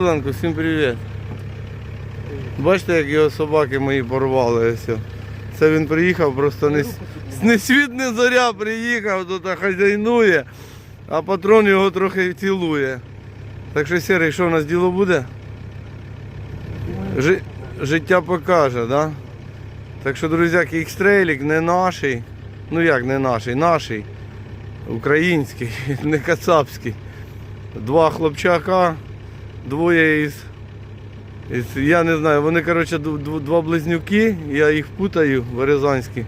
Ленко, всім привіт. Бачите, як його собаки мої порвали ось. Це він приїхав, просто не, не світ не зоря приїхав, тут хазяйнує, а патрон його трохи цілує. Так що Сірий, що у нас діло буде? Жи- життя покаже, да? Так що, друзяки, ікстрейлік не наший. Ну як не наший, наший. Український, не кацапський. Два хлопчака, двоє із. із я не знаю, вони, коротше, два близнюки, я їх путаю, березанські.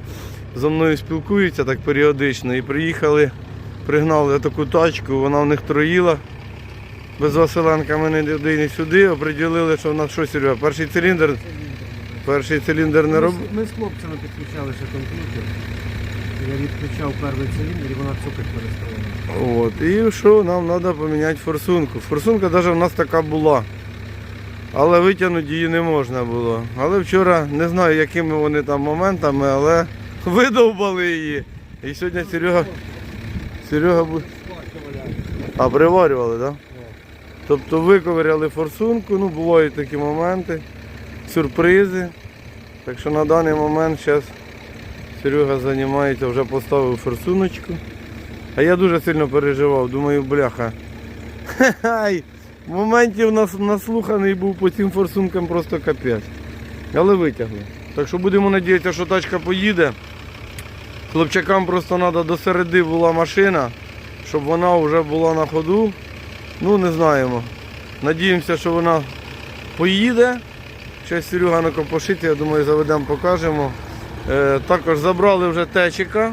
Зо мною спілкуються так періодично. І приїхали, пригнали таку тачку, вона в них троїла. Без Василенка мене не туди, не сюди, оприділили, що в нас що, Серега, перший циліндр, перший циліндр не Ми, робив. ми з хлопцями підключали ще комп'ютер. Я відключав перший циліндр і вона цокать перестала. От, і що нам треба поміняти форсунку. Форсунка навіть в нас така була. Але витягнути її не можна було. Але вчора не знаю, якими вони там моментами, але видовбали її. І сьогодні Серега. Серега. А, приварювали, так? Да? Тобто виковиряли форсунку, ну бувають такі моменти, сюрпризи. Так що на даний момент зараз Серега займається, вже поставив форсуночку. А я дуже сильно переживав, думаю, бляха. Хай, моментів нас, наслуханий був по цим форсункам просто капець. Але витягли. Так що будемо надіятися, що тачка поїде. Хлопчакам просто треба до середи була машина, щоб вона вже була на ходу. Ну, не знаємо. Надіємося, що вона поїде. Ще Серега накопошити, я думаю, заведемо, покажемо. Е, також забрали вже течика.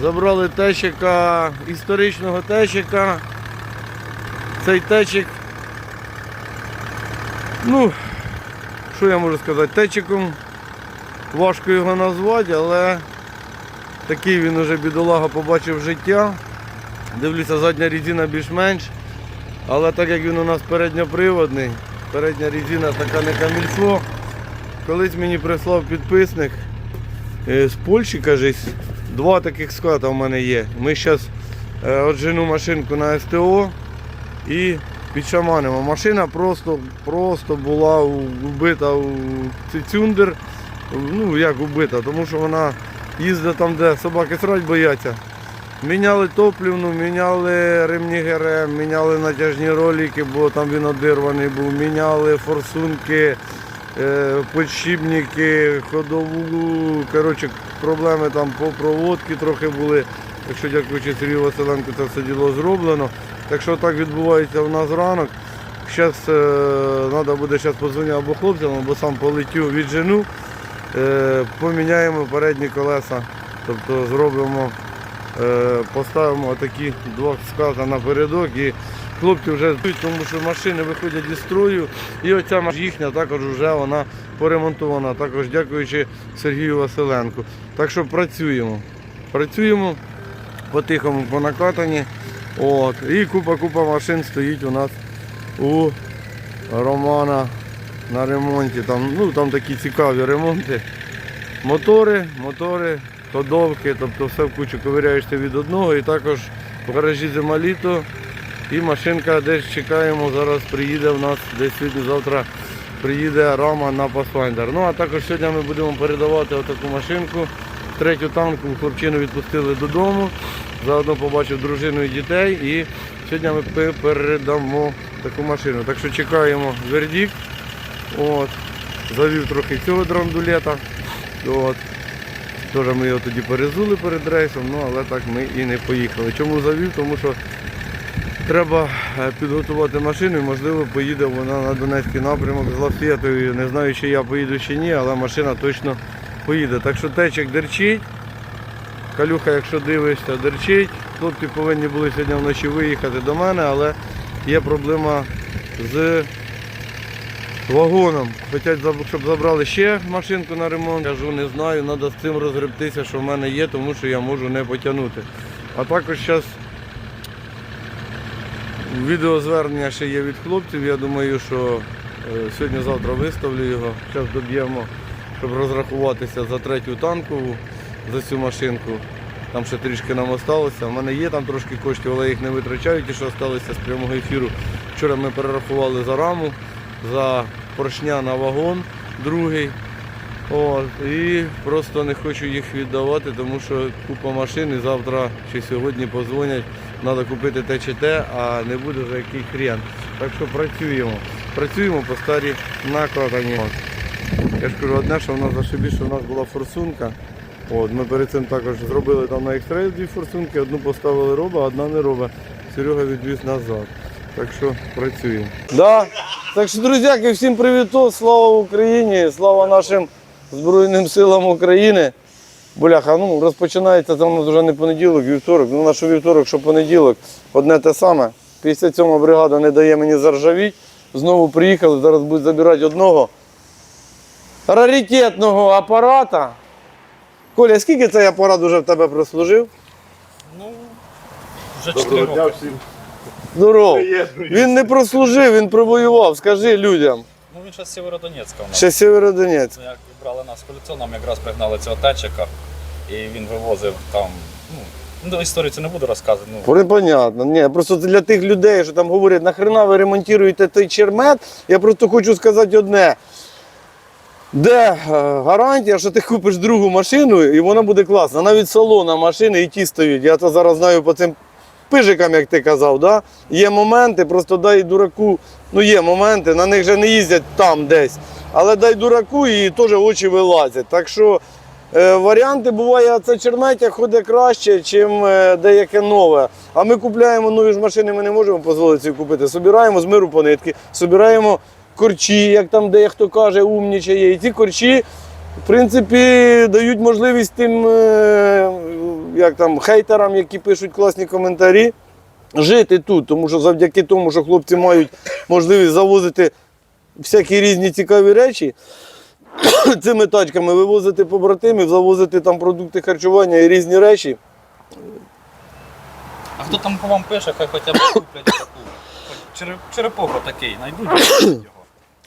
Забрали течика, історичного течика. Цей течик, ну, що я можу сказати, течиком важко його назвати, але такий він уже бідолага побачив життя. Дивлюся, задня різина більш-менш. Але так як він у нас передньоприводний, передня різина така не камільфо. Колись мені прислав підписник е, з Польщі, кажись, два таких ската в мене є. Ми зараз отжену машинку на СТО і підшаманимо. Машина просто, просто була вбита у цей цюндер. Ну як вбита, тому що вона їздить там, де собаки срать бояться. Міняли топлівну, міняли ремні ГРМ, міняли натяжні ролики, бо там він одирваний був, міняли форсунки, е, подшипники, ходову. Коротше, проблеми там по проводці трохи були. Так що дякуючи Сергію Василенку, це все діло зроблено. Так що так відбувається у нас ранок. Зараз треба буде зараз позвонити або хлопцям, або сам полетю від жену. Е, поміняємо передні колеса, тобто зробимо, е, поставимо такі два ската напередок і хлопці вже тому що машини виходять із строю. І оця їхня також вже вона поремонтована, також дякуючи Сергію Василенку. Так що працюємо. Працюємо по-тихому, по накатані. От. І купа-купа машин стоїть у нас у Романа на ремонті. Там, ну, там такі цікаві ремонти. Мотори, мотори, ходовки, тобто все в кучу ковиряєшся від одного і також в гаражі зима літо. І машинка десь чекаємо, зараз приїде в нас, десь сьогодні-завтра приїде рама на Pathfinder. Ну а також сьогодні ми будемо передавати отаку машинку. Третю танку хлопчину відпустили додому. Заодно побачив дружину і дітей. І сьогодні ми передамо таку машину. Так що чекаємо вердикт. От. Завів трохи цього драндулета. От. Теж ми його тоді перезули перед рейсом, ну але так ми і не поїхали. Чому завів? Тому що треба е, підготувати машину і можливо поїде вона на Донецький напрямок з лафетою. Не знаю, чи я поїду чи ні, але машина точно поїде. Так що течик дерчить. Калюха, якщо дивишся, дерчить. Хлопці повинні були сьогодні вночі виїхати до мене, але є проблема з вагоном. Хочуть, щоб забрали ще машинку на ремонт. Кажу, не знаю, треба з цим розгребтися, що в мене є, тому що я можу не потягнути. А також зараз відеозвернення ще є від хлопців. Я думаю, що е, сьогодні-завтра виставлю його. Зараз доб'ємо, щоб розрахуватися за третю танкову, за цю машинку. Там ще трішки нам осталося. У мене є там трошки коштів, але їх не витрачаю, ті, що залишилися з прямого ефіру. Вчора ми перерахували за раму, за поршня на вагон другий. От, і просто не хочу їх віддавати, тому що купа машин і завтра чи сьогодні позвонять, треба купити те чи те, а не буде за який хрен. Так що працюємо. Працюємо по старій накладані. Я ж кажу, одне, що в нас зашибі, що в нас була форсунка. От, ми перед цим також зробили там на екстрей дві форсунки, одну поставили роба, одна не роба. Серега відвіз назад. Так що працюємо. Да. Так що, друзяки, всім привіт, слава Україні, слава нашим Збройним силам України. Бляха, ну розпочинається у нас вже не понеділок, вівторок. Ну, на що вівторок, що понеділок, одне те саме. 57 бригада не дає мені заржавіть. Знову приїхали, зараз будуть забирати одного раритетного апарата. Коля, скільки цей апарат вже в тебе прослужив? Ну, вже 4 роки. Здоров. Він не прослужив, він провоював. Скажи людям. Ну він ще з Сєвєродонецька у нас. Ще Сєвєродонець. Ну, Брали нас колесо, нам якраз пригнали цього тачика, і він вивозив там. Ну, ну історію це не буду розказувати. Ну, Непонятно. Ні, просто для тих людей, що там говорять, нахрена ви ремонтуєте той чермет, я просто хочу сказати одне. Де е, гарантія, що ти купиш другу машину і вона буде класна. Навіть салона машини і ті стоять. Я це зараз знаю по цим пижикам, як ти казав. Да? Є моменти, просто дай дураку, ну є моменти, на них же не їздять там десь. Але дай дураку і теж очі вилазять. Так що е, варіанти буває, це черметя ходить краще, ніж деяке нове. А ми купляємо нові ж машини, ми не можемо дозволити собі купити. Собираємо з миру по нитки, собираємо корчі, як там дехто каже, умнічає. І ці корчі, в принципі, дають можливість тим е, як там, хейтерам, які пишуть класні коментарі, жити тут. Тому що завдяки тому, що хлопці мають можливість завозити всякі різні цікаві речі. Цими тачками вивозити побратимів, завозити там продукти харчування і різні речі. а хто там по вам пише, хай хоча б куплять таку. Череп- Черепоха такий, знайдуть його.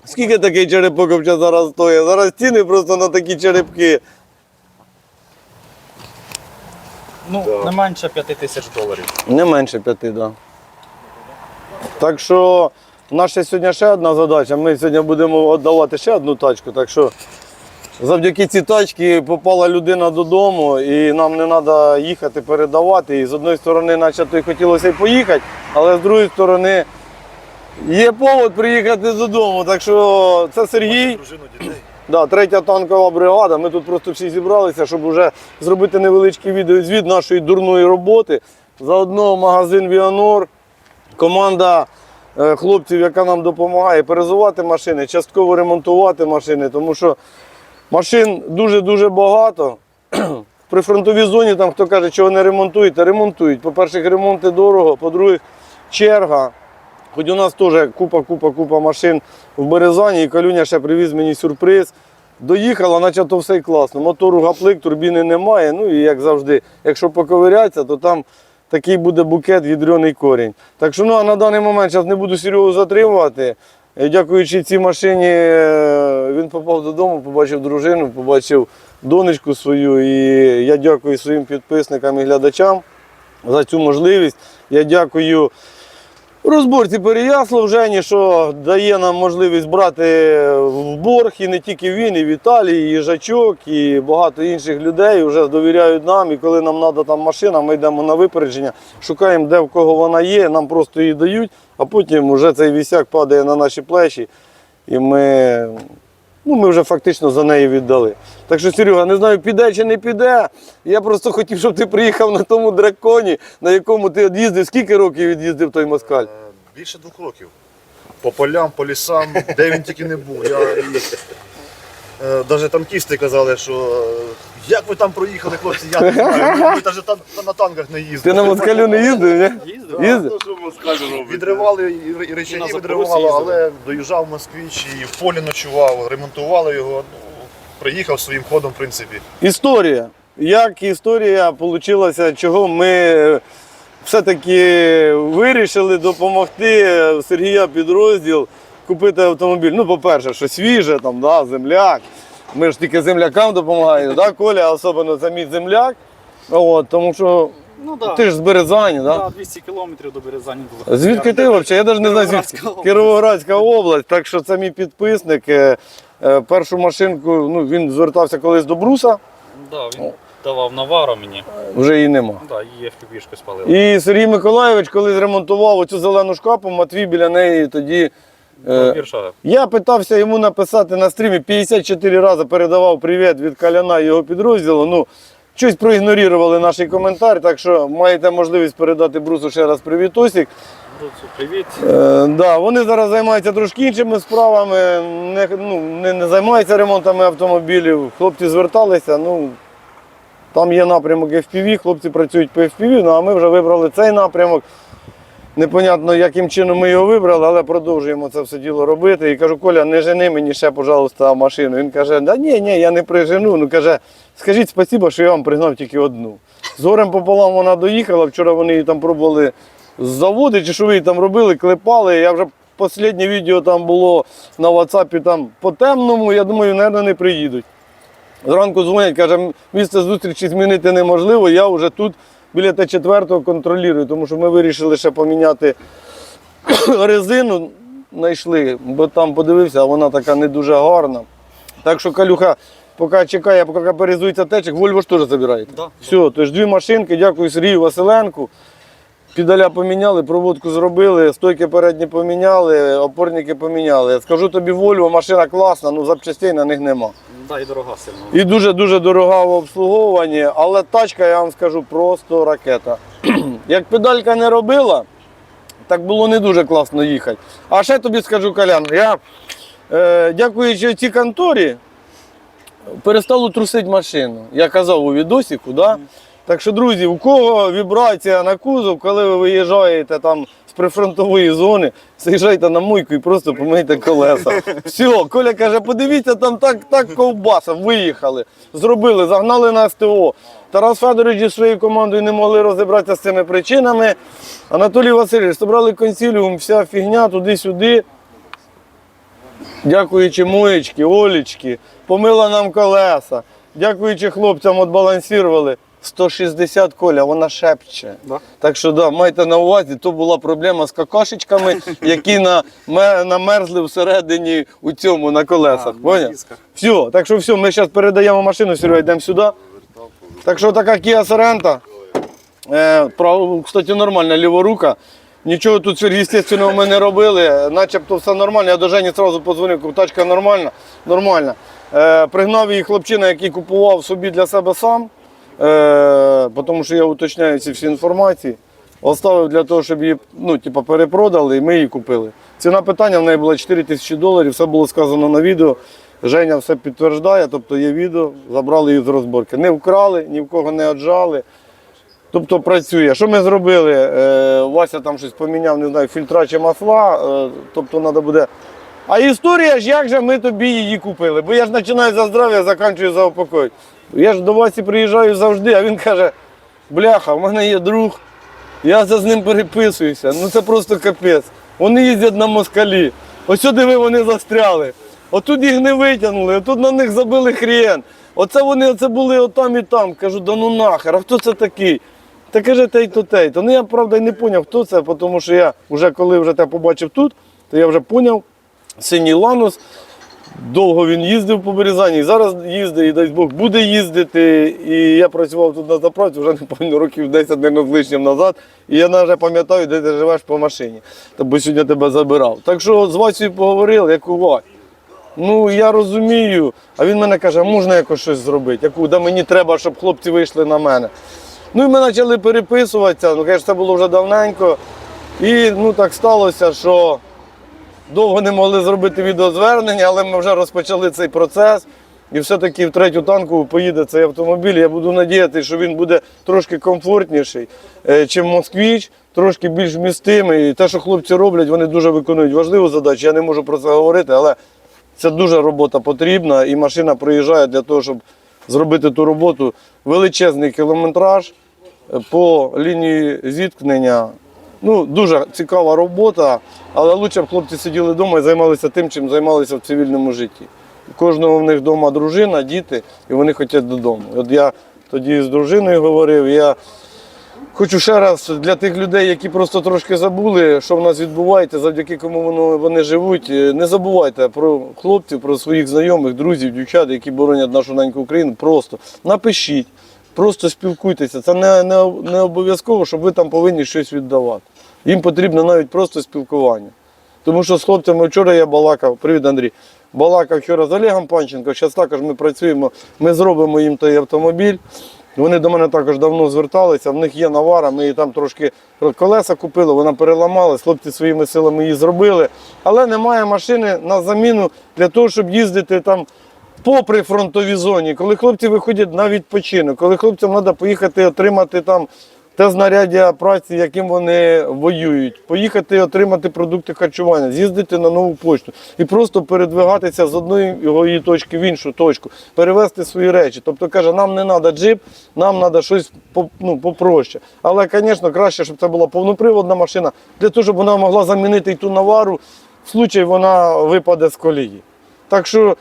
Скільки такий черепок взагалі зараз стоїть? Зараз ціни просто на такі черепки. Ну, не менше 5 тисяч доларів. Не менше п'яти, так. Да. Так що в нас ще сьогодні ще одна задача. Ми сьогодні будемо віддавати ще одну тачку. Так що завдяки цій тачці попала людина додому і нам не треба їхати передавати. І з одної сторони, наче то й хотілося й поїхати, але з другої сторони є повод приїхати додому. Так що це Сергій. Дружину дітей. Да, третя танкова бригада. Ми тут просто всі зібралися, щоб вже зробити невеличкий відеозвіт нашої дурної роботи. Заодно магазин Віанор, команда хлопців, яка нам допомагає перезувати машини, частково ремонтувати машини, тому що машин дуже-дуже багато. В прифронтовій зоні там хто каже, чого не ремонтуєте, ремонтують. По-перше, ремонти дорого, по-друге, черга. Хоч у нас теж купа, купа, купа машин в Березані, і Калюня ще привіз мені сюрприз. Доїхала, наче то все класно. Мотору гаплик, турбіни немає. Ну і як завжди, якщо поковирятися, то там такий буде букет відрьоний корінь. Так що ну, а на даний момент зараз не буду Серегу затримувати. Е, Дякуючи цій машині, е, він попав додому, побачив дружину, побачив донечку свою. І я дякую своїм підписникам і глядачам за цю можливість. Я дякую розборці Переяслав Жені, що дає нам можливість брати в борг і не тільки він, і Віталій, і Жачок, і багато інших людей вже довіряють нам. І коли нам треба там машина, ми йдемо на випередження, шукаємо, де в кого вона є, нам просто її дають, а потім вже цей вісяк падає на наші плечі. І ми, ну, ми вже фактично за неї віддали. Так що, Серега, не знаю, піде чи не піде. Я просто хотів, щоб ти приїхав на тому драконі, на якому ти від'їздив. Скільки років від'їздив той москаль? Е, Більше двох років. По полям, по лісам, де він тільки не був. Я, і, навіть танкісти казали, що е, як ви там проїхали, хлопці, я не знаю. Ми навіть там, на танках не Ти на москалю не їздив, ні? Їздив? Їздив? Відривали і, і І речаги на Запорожці відривало, їздили. але доїжджав москвич і в полі ночував, ремонтували його. Ну, приїхав своїм ходом, в принципі. Історія. Як історія вийшла, чого ми все-таки вирішили допомогти Сергія підрозділ купити автомобіль. Ну, по-перше, що свіже, там, да, земляк. Ми ж тільки землякам допомагаємо, да, Коля, особливо це мій земляк. От, тому що Ну да. Ти ж з Березані, так? Да? Да, 200 кілометрів до Березані було. Звідки ти взагалі? Я навіть не знаю звідки. Кіровоградська область. Так що це мій підписник. Е, е, Першу машинку, ну він звертався колись до бруса, Да, він давав навару мені. вже її нема. Да, її FPV-шку спалив. І Сергій Миколайович, коли зремонтував оцю зелену шкапу, Матвій біля неї тоді. Е, Я питався йому написати на стрімі 54 рази передавав привіт від Каляна і його підрозділу. Ну, щось проігнорували наш коментар, так що маєте можливість передати Брусу ще раз привітосик. Друзі, привіт. Е, да, вони зараз займаються трошки іншими справами, не, ну, не, не займаються ремонтами автомобілів. Хлопці зверталися, ну, там є напрямок FPV, хлопці працюють по FPV, ну, а ми вже вибрали цей напрямок. Непонятно, яким чином ми його вибрали, але продовжуємо це все діло робити. І кажу, Коля, не жени мені ще, пожалуйста, машину. Він каже, да ні, ні, я не прижену. Ну каже, скажіть спасибо, що я вам пригнав тільки одну. З горем пополам вона доїхала. Вчора вони її там пробували з заводу, чи що ви її там робили, клепали. Я вже останнє відео там було на WhatsApp там по темному. Я думаю, мабуть, не приїдуть. Зранку дзвонять, каже, місце зустрічі змінити неможливо, я вже тут біля Т4 контролюю, тому що ми вирішили ще поміняти резину, знайшли, бо там подивився, а вона така не дуже гарна. Так що Калюха, поки чекає, поки перезується течик, Вольво ж теж забираєте. Да. Все, тож дві машинки, дякую Сергію Василенку. Підаля поміняли, проводку зробили, стойки передні поміняли, опорники поміняли. Скажу тобі, Вольво, машина класна, ну запчастей на них нема. Да, і дорога сильно. І дуже-дуже дорога в обслуговуванні, але тачка, я вам скажу, просто ракета. Як педалька не робила, так було не дуже класно їхати. А ще тобі скажу, Колян, я, е, дякуючи цій конторі, перестало трусити машину. Я казав у відосіку, да? Так що, друзі, у кого вібрація на кузов, коли ви виїжджаєте там з прифронтової зони, заїжджайте на мойку і просто помийте колеса. Все, Коля каже, подивіться, там так, так ковбаса, виїхали, зробили, загнали на СТО. Тарас Федорович зі своєю командою не могли розібратися з цими причинами. Анатолій Васильович, зібрали консиліум, вся фігня туди-сюди. Дякуючи моєчки, Олічки, помила нам колеса. Дякуючи хлопцям, отбалансували. 160 коля, вона шепче. Да. Так що да, майте на увазі, то була проблема з какашечками, які на, намерзли всередині у цьому на колесах. Поняв? Все, так що все, ми зараз передаємо машину, Серега, йдемо сюди. Так що така Kia Sorento. Е, право, кстати, нормальна ліворука. Нічого тут сверхъестественного ми не робили, начебто все нормально. Я до Жені одразу подзвонив, кажу, тачка нормальна, нормальна. Е, пригнав її хлопчина, який купував собі для себе сам, тому що я уточняю ці всі інформації. Оставив для того, щоб її ну, типу, перепродали і ми її купили. Ціна питання в неї була 4 тисячі доларів, все було сказано на відео. Женя все підтверждає, тобто є відео, забрали її з розборки. Не вкрали, ні в кого не оджали. Тобто працює. Що ми зробили? Е, Вася там щось поміняв, не знаю, фільтра чи масла. Е, тобто треба буде. А історія ж, як же ми тобі її купили? Бо я ж починаю за здрав'я, закінчую за упокой. Я ж до Васі приїжджаю завжди, а він каже: бляха, в мене є друг, я за з ним переписуюся. Ну це просто капець. Вони їздять на москалі. Ось сюди вони застряли. Отут їх не витягнули, отут на них забили хрен. Оце вони оце були отам і там. Кажу, да ну нахер, а хто це такий? Та каже, тей-то тей-то. Ну я правда й не зрозумів, хто це, тому що я вже коли вже тебе побачив тут, то я вже зрозумів, синій ланус. Довго він їздив по Березані, і зараз їздить, і дай Бог буде їздити. І я працював тут на заправці вже не пам'ятаю, років 10 не з лишнім назад. І я навіть пам'ятаю, де ти живеш по машині. Та бо сьогодні тебе забирав. Так що з Васею поговорив, як у Вась. Ну я розумію. А він мене каже, можна якось щось зробити. Яку, да мені треба, щоб хлопці вийшли на мене. Ну і ми почали переписуватися, ну, звісно, це було вже давненько. І ну так сталося, що довго не могли зробити відеозвернення, але ми вже розпочали цей процес. І все-таки в третю танку поїде цей автомобіль. Я буду надіятися, що він буде трошки комфортніший, е, чим москвіч, трошки більш вмістимий. І те, що хлопці роблять, вони дуже виконують важливу задачу. Я не можу про це говорити, але це дуже робота потрібна. І машина приїжджає для того, щоб зробити ту роботу. Величезний кілометраж е, по лінії зіткнення. Ну, дуже цікава робота, але краще б хлопці сиділи вдома і займалися тим, чим займалися в цивільному житті. У кожного в них вдома дружина, діти, і вони хочуть додому. От я тоді з дружиною говорив, я Хочу ще раз для тих людей, які просто трошки забули, що в нас відбувається, завдяки кому вони живуть. е, Не забувайте про хлопців, про своїх знайомих, друзів, дівчат, які боронять нашу неньку Україну. Просто напишіть, просто спілкуйтеся. Це не, не, не обов'язково, щоб ви там повинні щось віддавати. Їм потрібно навіть просто спілкування. Тому що з хлопцями вчора я балакав, привіт, Андрій. Балакав вчора з Олегом Панченко. Зараз також ми працюємо, ми зробимо їм той автомобіль. Вони до мене також давно зверталися, в них є навара, ми її там трошки колеса купили, вона переламалась, хлопці своїми силами її зробили. Але немає машини на заміну для того, щоб їздити там попри фронтовій зоні. Коли хлопці виходять на відпочинок, коли хлопцям треба поїхати отримати там те знаряддя праці, яким вони воюють, поїхати отримати продукти харчування, з'їздити на нову почту і просто передвигатися з одної точки в іншу точку, перевезти свої речі. Тобто каже, нам не треба джип, нам треба щось ну, попроще. Але, звісно, краще, щоб це була повноприводна машина, для того, щоб вона могла замінити й ту навару, в случай вона випаде з колії. Так що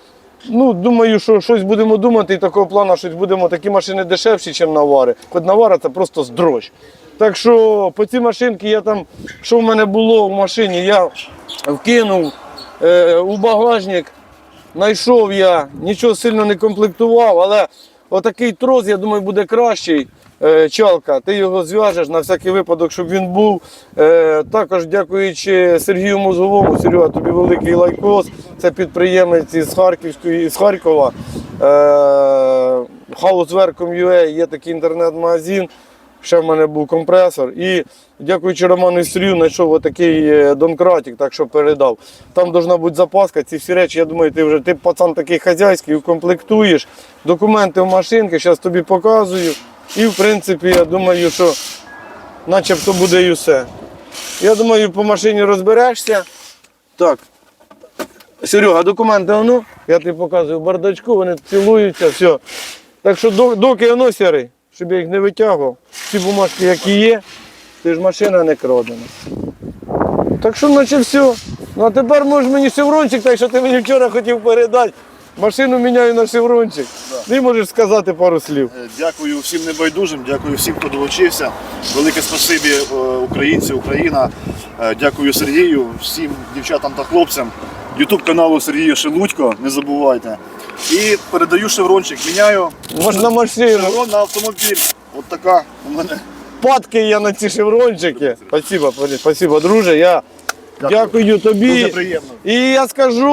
Ну, думаю, що щось будемо думати, і такого плану щось будемо. Такі машини дешевші, ніж навари. Хоч навара це просто здрощ. Так що по цій машинці я там, що в мене було в машині, я вкинув е, у багажник, знайшов я, нічого сильно не комплектував, але отакий трос, я думаю, буде кращий. Е, Чалка, ти його зв'яжеш на всякий випадок, щоб він був. Е, також дякуючи Сергію Мозговому, Серега, тобі великий лайкос. Це підприємець із Харківської із Харкова. Е, Housework.com.ua є такий інтернет-магазин. Ще в мене був компресор. І дякуючи Роману Стрію, знайшов отакий донкратик, так що передав. Там повинна бути запаска. Ці всі речі, я думаю, ти вже ти пацан такий хазяйський, укомплектуєш. Документи в машинки, зараз тобі показую. І в принципі, я думаю, що начебто буде і все. Я думаю, по машині розберешся. Так. Серега, документи воно. Я тобі показую бардачку, вони цілуються, все. Так що доки воно сірий, щоб я їх не витягував. Ці бумажки, які є, ти ж машина не крадена. Так що, наче все. Ну а тепер можеш мені шеврончик, так що ти мені вчора хотів передати. Машину міняю на шеврончик. Ти можеш сказати пару слів. Е, Дякую всім небайдужим, дякую всім, хто долучився. Велике спасибі е, українці, Україна. Е, Дякую Сергію, всім дівчатам та хлопцям. Ютуб каналу Сергія Шелудько, не забувайте. І передаю шеврончик, міняю Можна машину. шеврон на автомобіль. От така у мене. Падки я на ці шеврончики. Спасибо, спасибо, друже. Я дякую, тобі. Дуже приємно. І я скажу,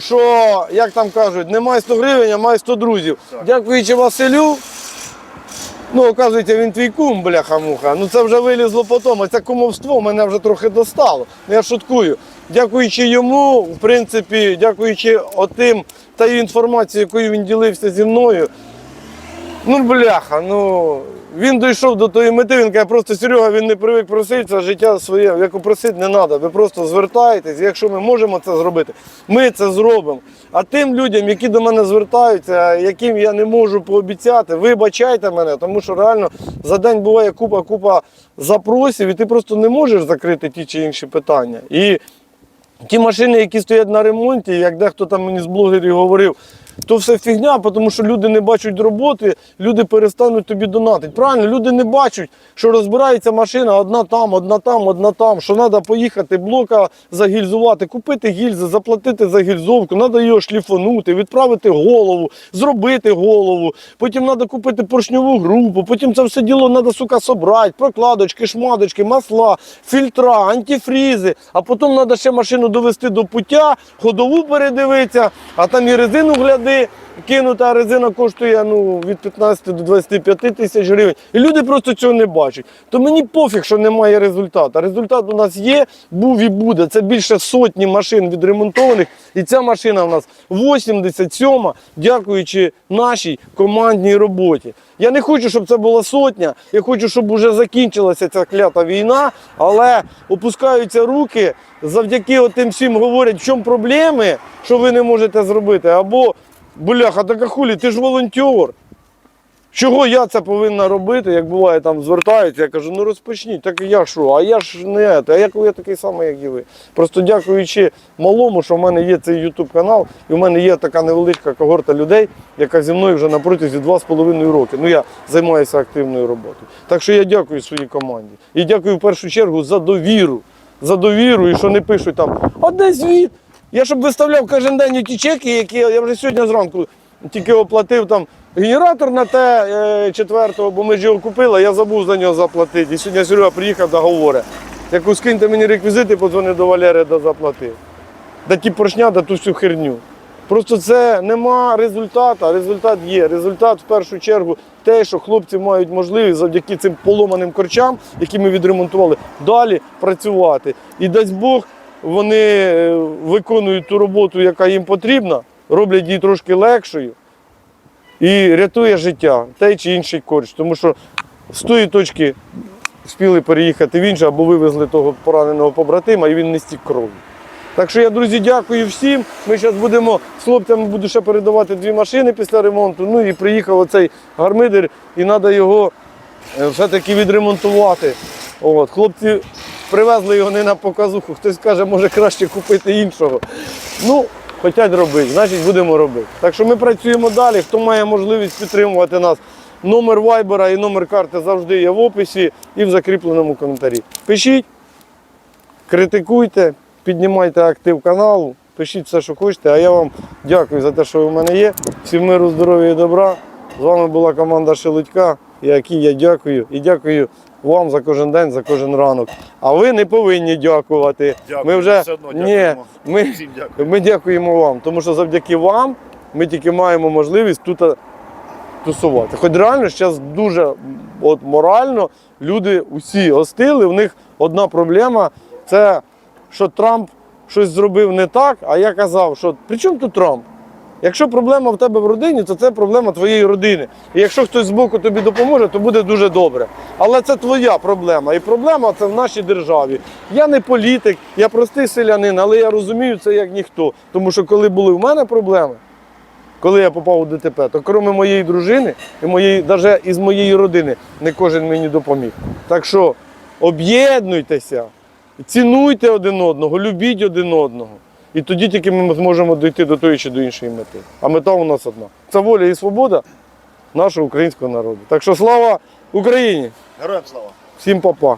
що, як там кажуть, немає 100 гривень, а має 100 друзів. Дякуючи Василю. Ну, оказується, він твій кум, бляха-муха. Ну це вже вилізло потім. Це кумовство мене вже трохи достало. Ну, Я шуткую. Дякуючи йому, в принципі, дякуючи отим та інформації, якою він ділився зі мною. Ну, бляха, ну він дійшов до тої мети, він каже, просто Серега, він не привик просити, це життя своє, як просити не треба. Ви просто звертаєтесь, якщо ми можемо це зробити, ми це зробимо. А тим людям, які до мене звертаються, яким я не можу пообіцяти, вибачайте мене, тому що реально за день буває купа-купа запросів, і ти просто не можеш закрити ті чи інші питання. І Ті машини, які стоять на ремонті, як дехто там мені з блогерів говорив, то все фігня, тому що люди не бачать роботи, люди перестануть тобі донатити. Правильно, люди не бачать, що розбирається машина одна там, одна там, одна там, що треба поїхати блока загільзувати, купити гільзи, заплатити за гільзовку, треба його шліфанути, відправити голову, зробити голову. Потім треба купити поршньову групу, потім це все діло треба, сука, собрати, прокладочки, шмадочки, масла, фільтра, антифрізи, а потім треба ще машину довести до пуття, ходову передивитися, а там і резину гляди. Кинута резина коштує ну, від 15 до 25 тисяч гривень. І люди просто цього не бачать. То мені пофіг, що немає результату. Результат у нас є, був і буде. Це більше сотні машин відремонтованих. І ця машина у нас 87, дякуючи нашій командній роботі. Я не хочу, щоб це була сотня. Я хочу, щоб вже закінчилася ця клята війна, але опускаються руки завдяки тим всім говорять, в чому проблеми, що ви не можете зробити. Або бляха, так а хулі, ти ж волонтер. Чого я це повинна робити, як буває, там звертаються, я кажу, ну розпочніть, так я що, а я ж не а я, я такий самий, як і ви. Просто дякуючи малому, що в мене є цей YouTube канал, і в мене є така невеличка когорта людей, яка зі мною вже на протязі 2,5 роки. Ну я займаюся активною роботою. Так що я дякую своїй команді. І дякую в першу чергу за довіру. За довіру, і що не пишуть там, а де звіт? Я щоб виставляв кожен день ті чеки, які я вже сьогодні зранку тільки оплатив там генератор на те е, четвертого, бо ми ж його купили, я забув за нього заплатити. І сьогодні Серега приїхав та говорить, яку скиньте мені реквізити, подзвони до Валери, да заплатив. Да ті поршня, да ту всю херню. Просто це нема результату, а результат є. Результат в першу чергу те, що хлопці мають можливість завдяки цим поломаним корчам, які ми відремонтували, далі працювати. І дасть Бог, вони е, виконують ту роботу, яка їм потрібна, роблять її трошки легшою і рятує життя той чи інший корч. Тому що з тої точки спіли переїхати в іншу або вивезли того пораненого побратима, і він не стік крові. Так що я, друзі, дякую всім. Ми зараз будемо з хлопцями буду ще передавати дві машини після ремонту. Ну і приїхав оцей гармидер, і треба його все-таки відремонтувати. От, хлопці привезли його не на показуху. Хтось каже, може краще купити іншого. Ну, хочуть робити, значить будемо робити. Так що ми працюємо далі. Хто має можливість підтримувати нас, номер вайбера і номер карти завжди є в описі і в закріпленому коментарі. Пишіть, критикуйте, піднімайте актив каналу, пишіть все, що хочете. А я вам дякую за те, що ви в мене є. Всім миру, здоров'я і добра. З вами була команда Шелудька, якій я дякую. І дякую вам за кожен день, за кожен ранок. А ви не повинні дякувати. Дякую, Ми вже все одно ні, дякуємо. ми, Всім дякую. ми дякуємо вам, тому що завдяки вам ми тільки маємо можливість тут тусувати. Хоч реально зараз дуже от морально люди усі остили. В них одна проблема це що Трамп щось зробив не так, а я казав, що при чому тут Трамп? Якщо проблема в тебе в родині, то це проблема твоєї родини. І якщо хтось збоку тобі допоможе, то буде дуже добре. Але це твоя проблема. І проблема це в нашій державі. Я не політик, я простий селянин, але я розумію це як ніхто. Тому що коли були в мене проблеми, коли я попав у ДТП, то крім моєї дружини і моєї, навіть із моєї родини, не кожен мені допоміг. Так що об'єднуйтеся, цінуйте один одного, любіть один одного. І тоді тільки ми зможемо дійти до тої чи до іншої мети. А мета у нас одна. Це воля і свобода нашого українського народу. Так що слава Україні! Героям слава! Всім па-па!